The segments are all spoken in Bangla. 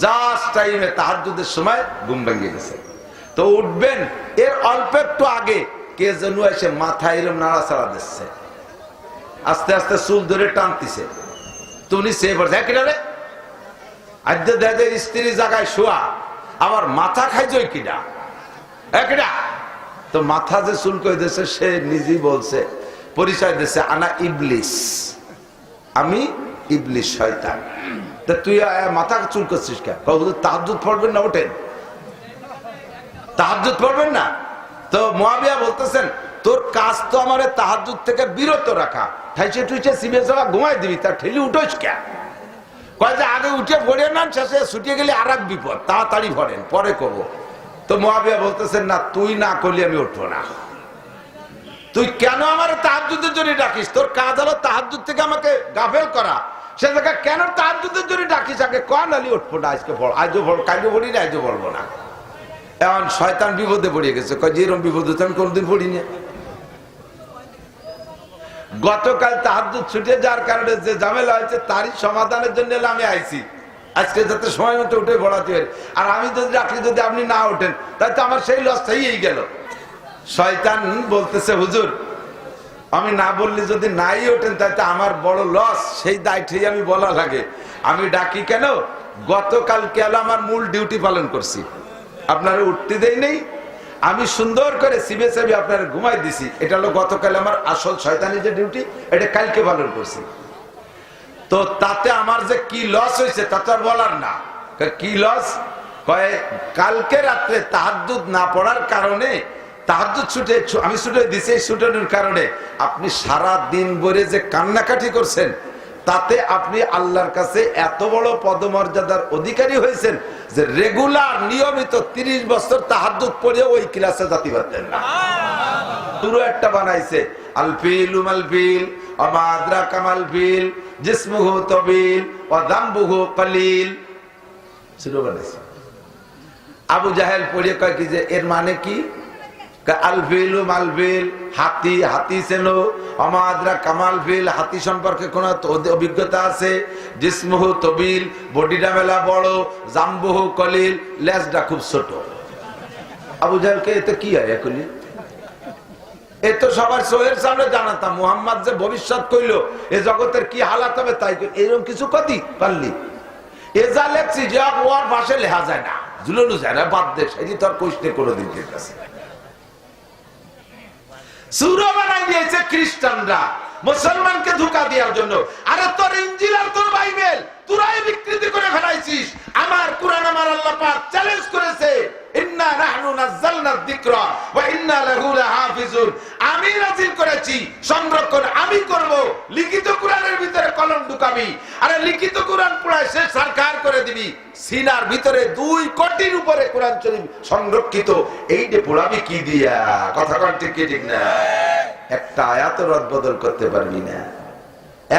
জাস্ট টাইমে তাহাজুদের সময় ঘুম ভেঙে গেছে। তো উঠবেন এর অল্প একটু আগে কে যেন এসে মাথায় এরম নাড়াচাড়া দিচ্ছে। আস্তে আস্তে চুল ধরে টানতিছে। তুমি সে বলছে "হ্যাঁ, কিনা রে। আদ্য দেখে স্ত্রী জায়গায় শোয়া আমার মাথা খাইছই কিনা একটা তো মাথা যে চুল করে দিয়েছে সে নিজেই বলছে পরিচয় দিয়েছে আনা ইবলিস। আমি ইবলিস শয়তান। তা তুই মাথা চুল করছিস কেন? তাহাজুদ পড়বেন না ওঠেন? তাহাজুদ পড়বেন না? তো মহাবিয়া বলতেছেন, তোর কাজ তো আমার তাহাজুদ থেকে বিরত রাখা। ঠাইছে টুইছে সিবে যাওয়া ঘুমাই দিবি তার ঠেলি উঠোস কে? কয় যে, আগে উঠে ভরে নেন, শেষে ছুটিয়ে গেলে আর এক বিপদ। তাড়াতাড়ি ভরেন, পরে করব। তো মহাবিয়া বলতেছেন, না, তুই না করলে আমি উঠবো না। তুই কেন আমার তাহাজুদের জন্য ডাকিস? তোর কাজ হলো তাহাজুদ থেকে আমাকে গাফেল করা। সে জায়গায় কেন তাহাজুদের জন্য ডাকিস? আগে কন আলি উঠবো না আজকে বল, আজও বল কালও বলি না, আজও বলব না। এখন শয়তান বিপদে পড়িয়ে গেছে। কয় যে এরকম বিপদ হচ্ছে, আমি কোনোদিন পড়িনি। গতকাল তাহাজুদ ছুটে যাওয়ার কারণে যে ঝামেলা হয়েছে, তারই সমাধানের জন্য আমি আইছি। আজকে যাতে সময় মতো উঠে পড়াতে পারি। আর আমি যদি রাখি যদি আপনি না ওঠেন তাই তো আমার সেই লস হয়েই গেল। শয়তান বলতেছে, হুজুর আমি না বললে যদি নাই ওঠেন তাই তো আমার বড় লস সেই দায়িত্বই আমি বলা লাগে। আমি ডাকি কেন? গতকাল কেন আমার মূল ডিউটি পালন করছি? আপনারা উঠতে দেই নেই। আমি সুন্দর করে সিবে সাবি আপনারা ঘুমাই দিছি। এটা হলো গতকাল আমার আসল শয়তানি যে ডিউটি এটা কালকে পালন করছি। তো তাতে আমার যে কি লস হয়েছে, তা তো আর বলার না। কি লস কয়, কালকে রাত্রে তাহাজুদ না পড়ার কারণে তাহাজুদ ছুটে আমি ছুটে দিছি ছুটানোর কারণে। আপনি সারা দিন ভরে যে কান্নাকাটি করছেন, তাতে আপনি আল্লাহর কাছে এত বড় পদমর্যাদার অধিকারী হয়েছেন যে রেগুলার নিয়মিত তিরিশ বছর তাহাজুদ পড়ে ওই ক্লাসে জাতি পারতেন না। একটা বানাইছে আলফিল উমালফিল অমাদ্রা কামাল ফিল জিসমুহু তবিল ও দাম্বুহু কলিল। শুরু বানাইছে। আবু জাহেল পড়ে কয় কি যে, এর মানে কি? আলফিল কোন অভিজ্ঞতা আছে? এ তো সবার সামনে জানাতাম, মুহাম্মদ যে ভবিষ্যৎ কইলো, এ জগতের কি হালাত হবে তাই এরকম কিছু কতি পারলি? এ যা লেখছি, যে ওয়ার পাশে লেখা যায় না। ঝুলানো যায় না, বাদ দে, সেটি তোর কোনোদিন ঠিক আছে। সুরো বানাই দিয়েছে খ্রিস্টানরা। মুসলমানকে ধোকা দেওয়ার জন্য। আরে তোর ইঞ্জিল আর তোর বাইবেল বিকৃতি করে ফেলাইছিস। আমার আমার আল্লাহ পাক চ্যালেঞ্জ করেছে, ইন্না নাহনু নাযালনা ওয়া ইন্না লাহু লাহাফিজুন। আমি নাযিল করেছি, সংরক্ষণ আমি করব, লিখিত কোরআনের ভিতরে কলম ঢুকাবি। আরে লিখিত কোরআন পড়ায় সে সরকার করে দিবি। সিনার ভিতরে দুই কোটির উপরে কোরআন শরীফ সংরক্ষিত। এই যে পড়াবি কি দিয়া? কথা কন ঠিক ঠিক না? একটা আয়াত রদ বদল করতে পারবি না।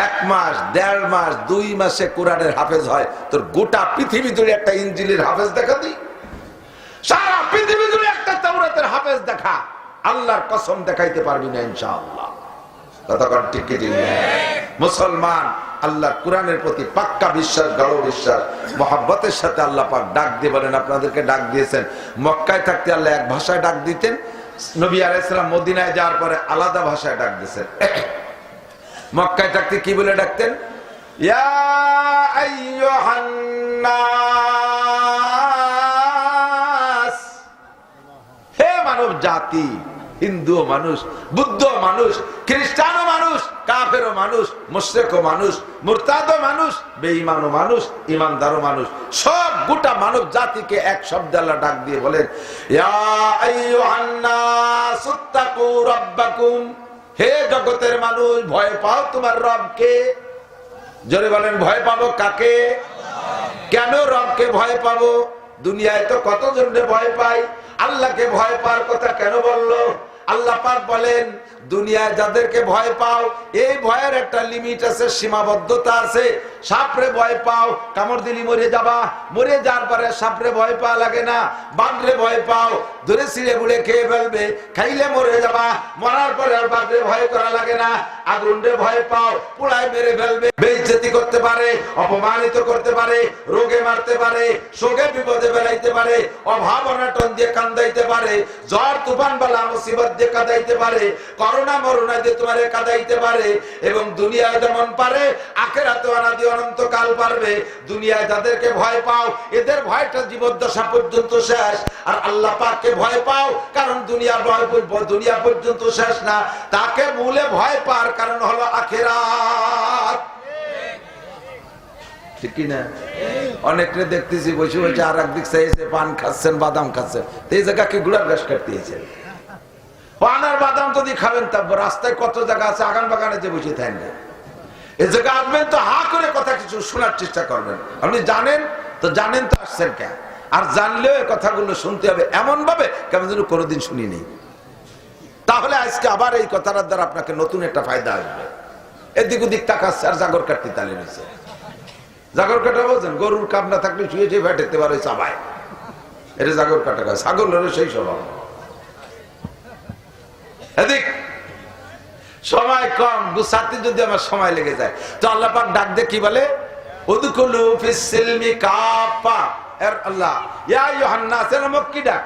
এক মাস, দেড় মাস, দুই মাসে কোরআনের হাফেজ হয়। তোর গোটা পৃথিবী জুড়ে একটা ইঞ্জিলের হাফেজ দেখা দিই সারা পৃথিবী জুড়ে একটা তাওরাতের হাফেজ দেখা। আল্লাহর কসম দেখাইতে পারবি না, ইনশাআল্লাহ। কতক্ষণ ঠিক ঠিক না? মুসলমান আল্লাহ কোরআনের প্রতি পাক্কা বিশ্বাস, গাঢ় বিশ্বাস, মহাব্বতের সাথে আল্লাহ পাক ডাক দিয়ে বলেন, আপনাদেরকে ডাক দিয়েছেন। মক্কায় থাকতে আল্লাহ এক ভাষায় ডাক দিতেন। নবী আলাইসালাম মদিনায় যাওয়ার পরে আলাদা ভাষায় ডাক দিয়েছেন। মক্কায় থাকতে কি বলে ডাকতেন? হে মানব জাতি হিন্দু মানুষ বুদ্ধ মানুষ, খ্রিস্টানও মানুষ, কাফেরও মানুষ, মুশ্রেকও মানুষ, মুরতাদও মানুষ, বেঈমানও মানুষ, ইমানদারও মানুষ। সব গোটা মানব জাতিকে এক শব্দ আল্লাহ ডাক দিয়ে বলেন হে জগতের মানুষ, ভয় পাও তোমার রবকে। জোরে বলেন, ভয় পাবো কাকে? কেন রবকে ভয় পাবো? দুনিয়ায় তো কতজন ভয় পাই আল্লাহকে ভয় পাওয়ার কথা কেন বলল? আল্লাহ পাক বলেন দুনিয়ায় যাদেরকে ভয় পাও, এই ভয়ের একটা লিমিট আছে, সীমাবদ্ধতা আছে। সাপরে ভয় পাও, কামড় দিলি মরে যাবা। মরে যাওয়ার পরে সাপরে ভয় পাওয়া লাগে না, বাঘরে ভয় পাও। ধরে ছিঁড়ে বুড়ে খেয়ে ফেলবে, খাইলে মরে যাবা। মরার পরে আর বাপরে ভয় করা লাগে না, আগুনরে ভয় পাও, পুড়ায় মেরে ফেলবে। বেইজ্জতি করতে পারে, অপমানিত করতে পারে, রোগে মারতে পারে, শোকে বিপদে বেলাইতে পারে, অভাব অনাটন দিয়ে কান্দাইতে পারে, জ্বর, তুফান, বালা, মুসিবত দিয়ে কাঁদাইতে পারে করোনা মরুনা দিয়ে তোমারে কাদাইতে পারে এবং দুনিয়ায় যেমন পারে আখেরাতে অনাদি অনন্ত কাল পারবে। দুনিয়ায় যাদেরকে ভয় পাও, এদের ভয়টা জীবদ্দশা পর্যন্ত শেষ। আর আল্লাহ পাককে ভয় পাও, কারণ দুনিয়া ভয় দুনিয়া পর্যন্ত শেষ না। তাকে মূলে ভয় পাওয়ার কারণ হলো আখেরাত। দেখতেছি, বসে বসে আর একদিক পান খাচ্ছেন, বাদাম খাচ্ছেন। এই জায়গা কি গুড়ার ঘাস কাটতেছেন পান আর বাদাম যদি খাবেন, তা রাস্তায় কত জায়গা আছে আগান বাগানে যে বসে থাকেন? এই জায়গা আসবেন তো হা করে কথা কিছু শোনার চেষ্টা করবেন। আপনি জানেন? তো জানেন তো আসছেন কেন আর জানলেও এই কথাগুলো শুনতে হবে এমন ভাবে কেমন যেন কোনোদিন শুনিনি। তাহলে আজকে আবার এই কথাটার দ্বারা আপনাকে নতুন একটা ফায়দা আসবে। এদিক ওদিক তাকাচ্ছে, আর জাগর কাটতে তালে নিচ্ছে জাগর কাটা বলছেন, গরুর কাপ না থাকলে শুয়ে শুয়ে ফেটেতে পারে সবাই। এটা জাগর কাটা গাছ ছাগল হলে সেই স্বভাব এদিক সময় কম গুছাতে যদি আমার সময় লেগে যায়। তো আল্লাহ পাক ডাক দিয়ে কি বলে? উদকুলু ফিস সিলমি কাফা। এর আল্লাহ, ইয়া ইউহান্নাস এর মক্কি ডাক?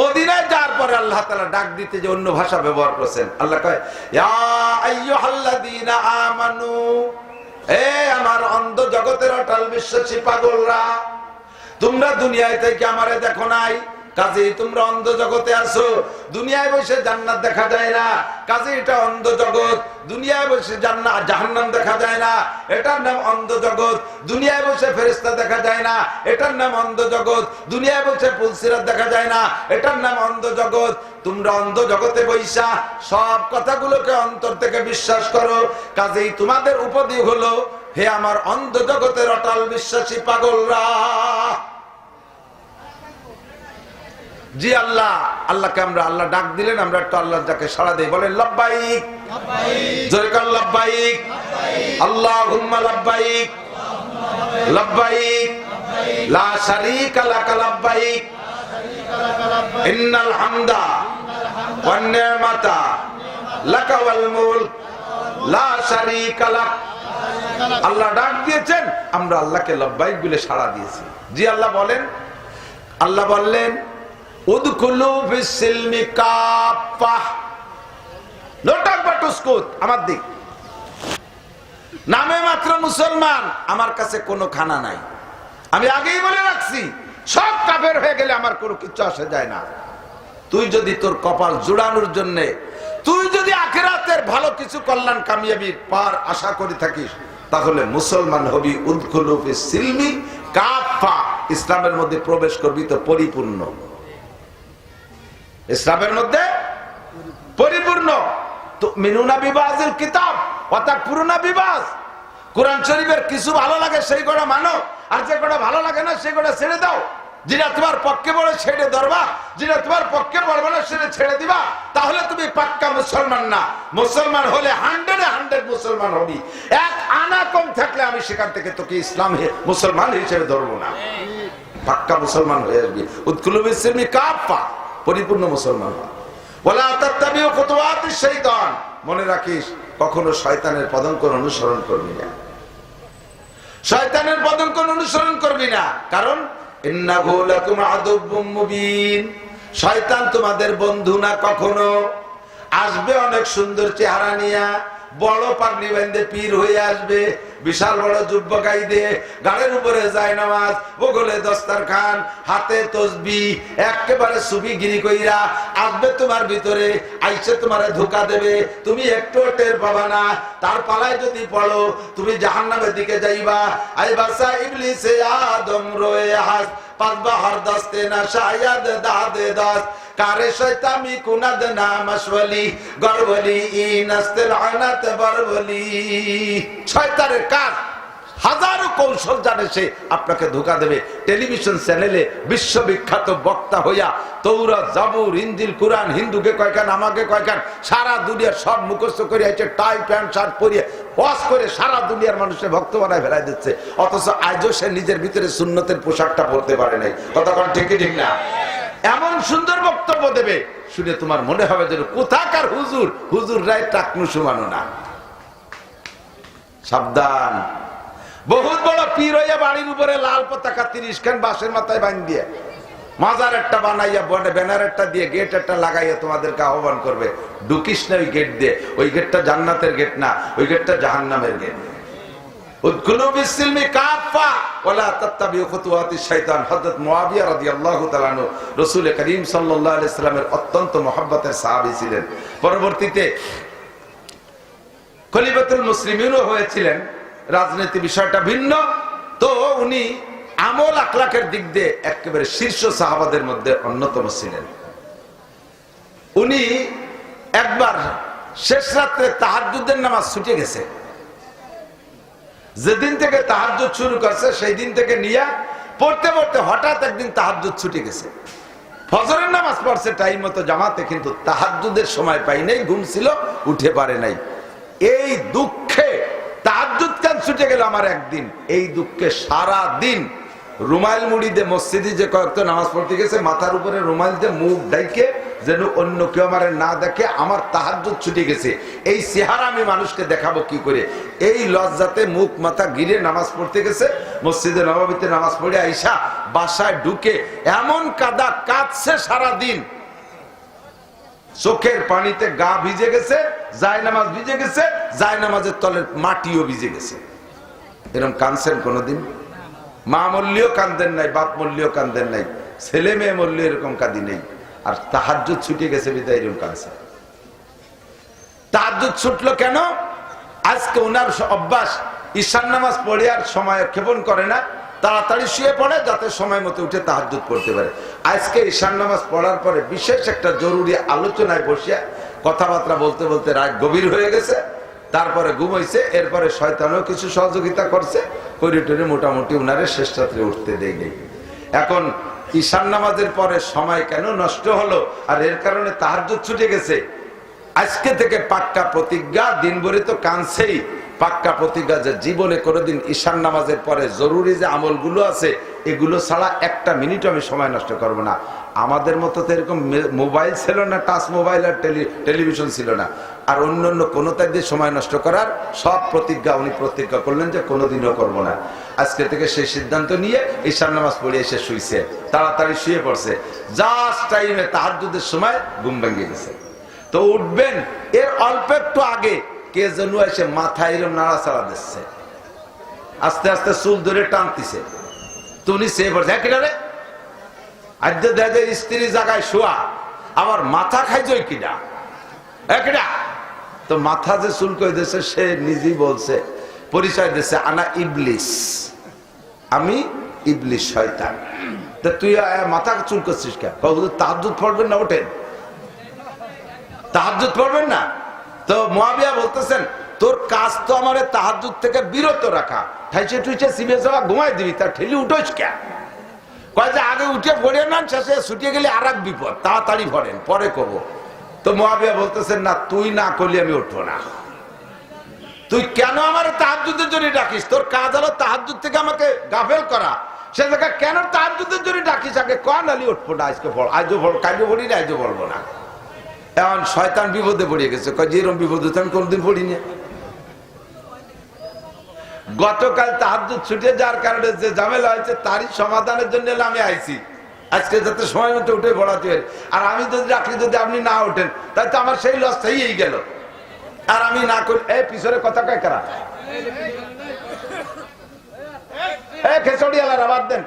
মদিনায় যাওয়ার পরে আল্লাহ তাআলা ডাক দিতে যে অন্য ভাষা ব্যবহার করেছেন। আল্লাহ কয়, ইয়া আইয়ুহাল্লাযীনা আমানু, এ আমার অন্ধ জগতের অটল বিশ্বাসী পাগলরা, তোমরা দুনিয়ায় থেকে আমারে দেখো নাই। কাজে, তোমরা অন্ধ জগতে আসো দুনিয়ায় বসে জান্নাত দেখা যায় না। কাজে, এটা অন্ধ জগৎ, দুনিয়ায় বসে জান্নাত জাহান্নাম দেখা যায় না। এটার নাম অন্ধ জগৎ, দুনিয়ায় বসে ফেরেশতা দেখা যায় না। এটার নাম অন্ধ জগৎ, দুনিয়ায় বসে পুলসিরাত দেখা যায় না। এটার নাম অন্ধ জগৎ। তোমরা অন্ধ জগতে বৈশা, সব কথাগুলোকে অন্তর থেকে বিশ্বাস করো। কাজেই তোমাদের উপদি হলো, হে আমার অন্ধ জগতের অটাল বিশ্বাসী পাগলরা। জি আল্লাহ, আল্লাহকে আমরা আল্লাহ ডাক দিলেন, আমরা একটু আল্লাহ যাকে সাড়া দেই, বলেন লব্বাইক। জোরে কাল লব্বাইক। আল্লাহ হুম্মা লব্বাইক। লব্বাইক। লা শারীকা লাকা লব্বাইক। ইন্নাল হামদা ওয়ান নি'মাতা লাকা ওয়াল মুলক লা শারীকা লাক। আল্লাহ ডাক দিয়েছেন, আমরা আল্লাহকে লব্বাইক বলে সাড়া দিয়েছি। জি আল্লাহ বলেন। আল্লাহ বললেন আমার দিক। নামে মাত্র মুসলমান, আমার কাছে কোনো খানা নাই। আমি আগেই বলে রাখছি, সব কাফের হয়ে গেলে আমার কোনো কিছু আসে যায় না। তুই যদি তোর কপাল জোড়ানোর জন্য, তুই যদি আখেরাতের ভালো কিছু কল্যাণ কামিয়াবির পার আশা করে থাকিস, তাহলে মুসলমান হবি উদ্খুলু সিলমি কাফা ইসলামের মধ্যে প্রবেশ করবি তো পরিপূর্ণ। ইসলামের মধ্যে পরিপূর্ণ। মিনুনা বিবাজের কিতাব, অর্থাৎ পুরোনা বিবাজ কোরআন শরীফের কিছু ভালো লাগে, সেই কটা মানো। আর যে কটা ভালো লাগে না, সেই কটা ছেড়ে দাও। যেটা তোমার পক্ষে বলে ছেড়ে ধরবা। যেটা তোমার পক্ষে পড়বে না সেটা ছেড়ে দিবা। তাহলে তুমি পাক্কা মুসলমান না। মুসলমান হলে হান্ড্রেডে হান্ড্রেড মুসলমান হবি। এক আনা কম থাকলে আমি সেখান থেকে তোকে ইসলাম মুসলমান হিসেবে ধরবো না। পাক্কা মুসলমান হয়ে আসবি। উৎকুলু কাপ কাফা। পরিপূর্ণ মুসলমান শৈতান মনে রাখিস, কখনো শয়তানের অনুসরণ করবি না। শয়তানের পদঙ্ক অনুসরণ করবি না। কারণ শয়তান তোমাদের বন্ধু না কখনো। আসবে অনেক সুন্দর চেহারা নিয়া, বড় পাগড়ি পীর হয়ে আসবে। বিশাল বড় যুব্য গাই দিয়ে গাড়ির উপরে যায় নামাজ, বগলে দস্তার খান, হাতে তসবি, একেবারে সুবি গিরি কইরা আসবে তোমার ভিতরে, আইসে তোমারে ধোকা দেবে, তুমি একটু টের পাবা না, তার পালায় যদি পড়ো, তুমি জাহান্নামের দিকে যাইবা, আই বাসা ইবলিসে আদম রয়ে হাস পাঁচবা হর দস্তে না কারে কাজ হাজারো কৌশল জানে সে আপনাকে ধোকা দেবে। টেলিভিশন চ্যানেলে বিশ্ববিখ্যাত বক্তা হইয়া তৌরা, জাবুর ইন্দিল কোরআন, হিন্দুকে কয়খান আমাকে কয়খান সারা দুনিয়ার সব মুখস্থ করে আছে টাই, প্যান্ট, শার্ট পরিয়ে ওয়াশ করে সারা দুনিয়ার মানুষের ভক্ত বানায় ফেলাই দিচ্ছে। অথচ আজও সে নিজের ভিতরে সুন্নতের পোশাকটা পরতে পারে নাই। কতক্ষণ ঠিক কি ঠিক না? এমন সুন্দর বক্তব্য দেবে, শুনে তোমার মনে হবে যে কোথাকার হুজুর হুজুর রায় টাকনু সুমানো না। সাবধান। বহুত বড় পীর হইয়া বাড়ির উপরে লাল পতাকা তিরিশ খান বাঁশের মাথায় বান দিয়ে। মাজার একটা বানাইয়া বনে ব্যানার একটা দিয়ে গেট একটা লাগাইয়া তোমাদেরকে আহ্বান করবে। ঢুকিস না ওই গেট দিয়ে। ওই গেটটা জান্নাতের গেট না, ওই গেটটা জাহান্নামের গেট। পরবর্তীতে খলিফাতুল মুসলিমিনও হয়েছিলেন। রাজনীতি বিষয়টা ভিন্ন। তো উনি আমল আখলাকের দিক দিয়ে একেবারে শীর্ষ সাহাবাদের মধ্যে অন্যতম ছিলেন। উনি একবার শেষ রাত্রে তাহাজ্জুদের নামাজ ছুটে গেছে। যেদিন থেকে তাহাজ্জুদ শুরু করছে, সেই দিন থেকে নিয়ে পড়তে পড়তে হঠাৎ একদিন তাহাজ্জুদ ছুটে গেছে। ফজরের নামাজ পড়ছে টাইম মতো জামাতে কিন্তু তাহাজ্জুদের সময় পাই নাই, ঘুম ছিল, উঠে পারে নাই। এই দুঃখে তাহাজ্জুদ কান ছুটে গেল আমার একদিন? এই দুঃখে সারা দিন রুমাইল মুড়ি দিয়ে মসজিদে যে কয়েকটা নামাজ পড়তে গেছে, মাথার উপরে রুমাইল দিয়ে মুখ ডাইকে যেন অন্য কেউ আমার না দেখে আমার তাহাজ্জুদ ছুটে গেছে। এই চেহারা আমি মানুষকে দেখাবো কি করে? এই লজ্জাতে মুখ, মাথা গিরে নামাজ পড়তে গেছে, মসজিদে নবাবিতে নামাজ পড়ে আইসা বাসায় ঢুকে এমন কাদা কাঁদছে সারা দিন চোখের পানিতে গা ভিজে গেছে জায় নামাজ ভিজে গেছে জায় নামাজের তলের মাটিও ভিজে গেছে। এরকম কানছেন কোনোদিন? মা মল্লিও কান্দেন নাই, বাপ মল্লিও কান্দেন নাই, ছেলে মেয়ে মল্লি এরকম কাঁদি নেই। আর তাহাজ ছুটে গেছে, বিদায় এরকম কানছে তাহাজ ছুটলো কেন? আজকে ওনার অভ্যাস, ঈশান নামাজ পড়ে আর সময় ক্ষেপণ করে না। তাড়াতাড়ি শুয়ে পড়ে, যাতে সময় মতো উঠে তাহাজুদ পড়তে পারে। আজকে ঈশান নামাজ পড়ার পরে বিশেষ একটা জরুরি আলোচনায় বসিয়া কথাবার্তা বলতে বলতে রাত গভীর হয়ে গেছে। তারপরে ঘুমাইছে এরপরে শয়তানও কিছু সহযোগিতা করছে। করিডোরে মোটামুটি উনারে শেষ রাত্রে উঠতে দেয় নেই। এখন ঈশান নামাজের পরে সময় কেন নষ্ট হলো আর এর কারণে তাহাজুদ ছুটে গেছে? আজকে থেকে পাক্কা প্রতিজ্ঞা, দিনভরে তো কানছেই পাক্কা প্রতিজ্ঞা যে জীবনে কোনোদিন ঈশান নামাজের পরে জরুরি যে আমলগুলো আছে, এগুলো ছাড়া একটা মিনিট আমি সময় নষ্ট করব না। আমাদের মতো তো এরকম মোবাইল ছিল না, টাচ মোবাইল আর টেলিভিশন ছিল না। আর অন্য অন্য কোনো তাই দিয়ে সময় নষ্ট করার সব প্রতিজ্ঞা উনি প্রতিজ্ঞা করলেন যে কোনোদিনও করব না। আজকে থেকে সেই সিদ্ধান্ত নিয়ে ঈশান নামাজ পড়ে এসে শুইছে, তাড়াতাড়ি শুয়ে পড়ছে। জাস্ট টাইমে তাহার সময় ঘুম ভেঙে গেছে। তো উঠবেন, এর অল্প একটু আগে কে যেন এসে মাথা এরম নাড়াচাড়া দিচ্ছে। আস্তে আস্তে চুল ধরে টানতিছে। তো উনি সে কিনা আদ্য দেখে স্ত্রী জায়গায় শোয়া, আবার মাথা খাইছই কিনা। একটা তো মাথা যে চুল করে দিয়েছে সে নিজেই বলছে, পরিচয় দিচ্ছে আনা ইবলিস। আমি ইবলিস শয়তান। তা তুই মাথা চুল করছিস কে তাহাজুদ পড়বেন না ওঠেন? তাহাজুদ পড়বেন না? তো মহাবিয়া বলতেছেন, তোর কাজ তো আমার তাহাজুদ থেকে বিরত রাখা। ঠাইছে টুইছে সিবে যাওয়া ঘুমাই দিবি তার ঠেলি উঠোস কে কয় যে, আগে উঠে পড়ে নেন, শেষে ছুটিয়ে গেলে আর এক বিপদ, তাড়াতাড়ি ভরেন, পরে কব তো মহাবিয়া বলতেছেন, না, তুই না করলে আমি উঠবো না। তুই কেন আমার তাহাজুদের জন্য ডাকিস? তোর কাজ হলো তাহাজুদ থেকে আমাকে গাফেল করা। সে জায়গায় কেন তাহাজুদের জন্য ডাকিস? আগে কন আলি উঠবো না, আজকে আজও কাজও বলি না, আজও বলব না। এখন শয়তান বিপদে পড়ে গেছে। কয় যেরকম বিপদ আমি কোনদিন পড়িনি। গতকাল তাহাজুদ ছুটে যাওয়ার কারণে যে ঝামেলা হয়েছে, তারই সমাধানের জন্য আমি আইছি। আজকে যাতে সময় মতো উঠে পড়াতে পারি। আর আমি যদি রাখি, যদি আপনি না ওঠেন তাই তো আমার সেই লস থেকেই গেল। আর আমি না করি এ পিছনে কথা কয় কারা? খেচড়ি আলার আবার দেন।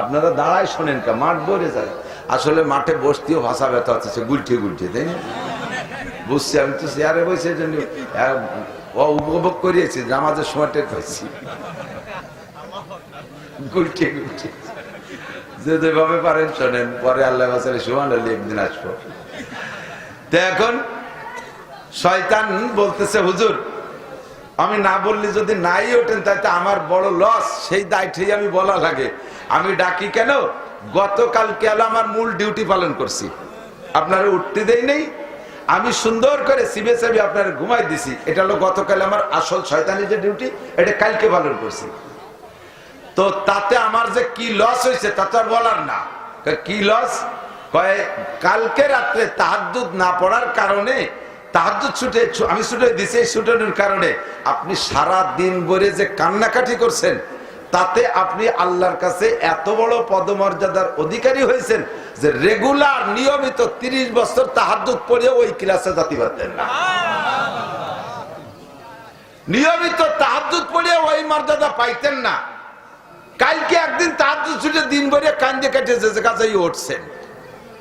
আপনারা দাঁড়ায় শোনেন কা? মাঠ ভরে যায় আসলে মাঠে বসতেও ভাষা ব্যথা হচ্ছে গুলঠে গুলঠে তাই না? বুঝছি আমি তো চেয়ারে বসে জন্য উপভোগ করিয়েছি, নামাজের সময় টের পাইছি। গুলঠে গুলঠে যে যেভাবে পারেন, শোনেন, পরে আল্লাহ বাসারে সুমান আলী একদিন আসব। তো এখন শয়তান বলতেছে, হুজুর, আমি না বললে যদি নাই ওঠেন তাইতে আমার বড় লস সেই দায়িত্বই আমি বলা লাগে। আমি ডাকি কেন? গতকাল কেন আমার মূল ডিউটি পালন করছি? আপনারা উঠতে দেই নেই। আমি সুন্দর করে সিবে সাবি আপনার ঘুমাই দিছি। এটা হলো গতকাল আমার আসল শয়তানি যে ডিউটি, এটা কালকে পালন করছি। তো তাতে আমার যে কি লস হয়েছে, তা তো বলার না। কি লস কয়, কালকে রাত্রে তাহাজুদ না পড়ার কারণে তাহাজুদ ছুটে আমি ছুটে দিছি এই ছুটানোর কারণে। আপনি সারা দিন ভরে যে কান্নাকাটি করছেন তাতে আপনি আল্লাহর কাছে এত বড় পদমর্যাদার অধিকারী হয়েছেন যে রেগুলার নিয়মিত তিরিশ বছর তাহাদুত পড়ে ওই ক্লাসে জাতি পারতেন না। নিয়মিত তাহাদুত পড়ে ওই মর্যাদা পাইতেন না। কালকে একদিন তাহাদুত ছুটে দিন ভরে কান্দে যে কাছেই উঠছেন।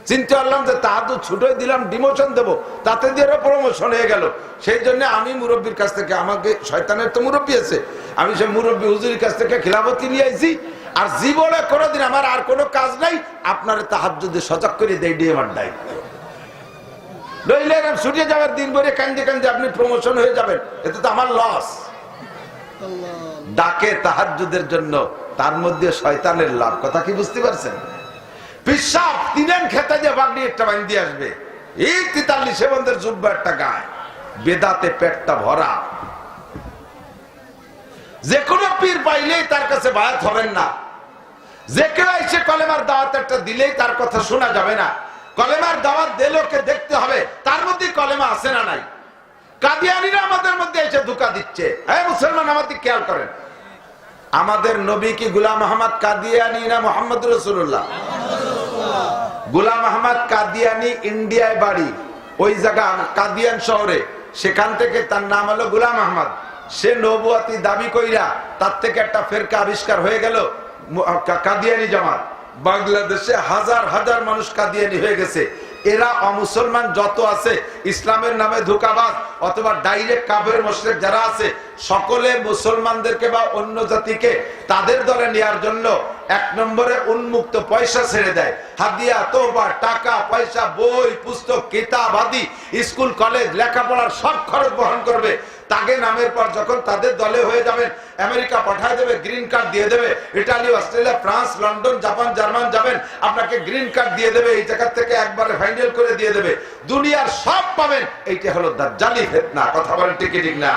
চিন্তা করলাম যে তাহাজুদ ছুটে দিলাম, ডিমোশন দেব, তাতে দিয়ে প্রমোশন হয়ে গেল। সেই জন্য আমি মুরব্বীর কাছ থেকে, আমাকে শয়তানের তো মুরব্বী আছে, আমি সে মুরব্বী হুজুরির কাছ থেকে খিলাফতি নিয়ে আইছি। আর জীবনে কোনোদিন আমার আর কোনো কাজ নাই, আপনার তাহাজুদে সজাগ করে দেয় আমার দায়িত্ব। নইলে ছুটে যাওয়ার দিন ভরে কান্দে কান্দে আপনি প্রমোশন হয়ে যাবেন এতে তো আমার লস ডাকে তাহাজুদের জন্য, তার মধ্যে শয়তানের লাভ, কথা কি বুঝতে পারছেন? পিসাব তিনেন খেতে যে বাগনি একটা বাইন দিয়ে আসবে। এই তেতাল্লিশে বন্ধের জুব্বা একটা গায়। বেদাতে পেটটা ভরা। যে কোনো পীর পাইলেই তার কাছে বায়াত হবেন না। যে কেউ এসে কলেমার দাওয়াত একটা দিলেই তার কথা শোনা যাবে না। কলেমার দাওয়াত দিলোকে দেখতে হবে, তার মধ্যে কলেমা আছে না নাই। কাদিয়ানিরা আমাদের মধ্যে এসে ধোকা দিচ্ছে। হ্যাঁ মুসলমান আমাদের খেয়াল করেন। আমাদের নবী কি গুলাম আহমদ কাদিয়ানি না মোহাম্মদ রসুল্লাহ গুলাম আহমদ কাদিয়ানি ইন্ডিয়ায় বাড়ি। ওই জায়গা, কাদিয়ান শহরে। সেখান থেকে তার নাম হলো গুলাম আহমদ। সে নবুয়াতি দাবি কইরা তার থেকে একটা ফেরকা আবিষ্কার হয়ে গেল কাদিয়ানি জামাত। বাংলাদেশে হাজার হাজার মানুষ কাদিয়ানি হয়ে গেছে। এরা অমুসলমান যত আছে, ইসলামের নামে ধোকাবাজ অথবা ডাইরেক্ট কাবের মোশরেক যারা আছে, সকলে মুসলমানদেরকে বা অন্য জাতিকে তাদের দলে নেওয়ার জন্য এক নম্বরে উন্মুক্ত পয়সা ছেড়ে দেয়। হাদিয়া, তোবা, টাকা, পয়সা, বই, পুস্তক, কিতাব আদি স্কুল, কলেজ, লেখাপড়ার সব খরচ বহন করবে। তাকে নামের পর যখন তাদের দলে হয়ে যাবেন আমেরিকা পাঠায় দেবে, গ্রিন কার্ড দিয়ে দেবে, Italy, Australia, France, London, Japan, German যাবেন, আপনাকে গ্রিন কার্ড দিয়ে দেবে, এই জায়গা থেকে একবারে ফাইনাল করে দিয়ে দেবে। দুনিয়ার সব পাবেন, এইটা হলো দাজ্জালি ফেতনা, কথা বলেন ঠিক ঠিক না।